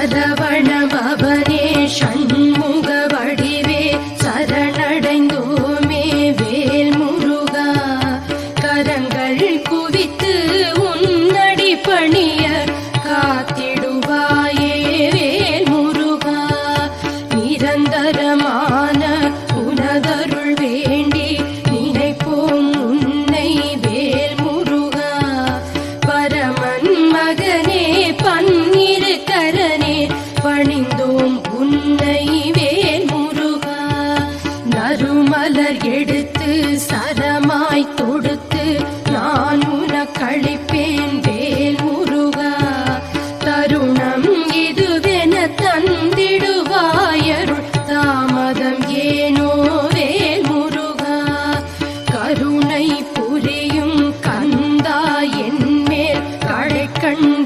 சதவணபவனே ஷண்முக வடிவே சரணடைந்தோமே வேல் முருகா கரங்கள் குவித்து உன்னடி பணிய காத்திடுவாயே வேல் முருகா நிரந்தரமான உனதருள் வேண்டி நினைப்போம் உன்னை கர வழிந்தோம் உன்னை வேல் முருகா நறுமலர் எடுத்து சரமாய் தொடுத்து நான் உன கழிப்பேன் வேல் முருகா. தருணம் இதுவென தந்திடுவாயருள் தாமதம் ஏனோ வேல் முருகா. கருணை புரியும் கந்தா என் மேல் கழைக்கண்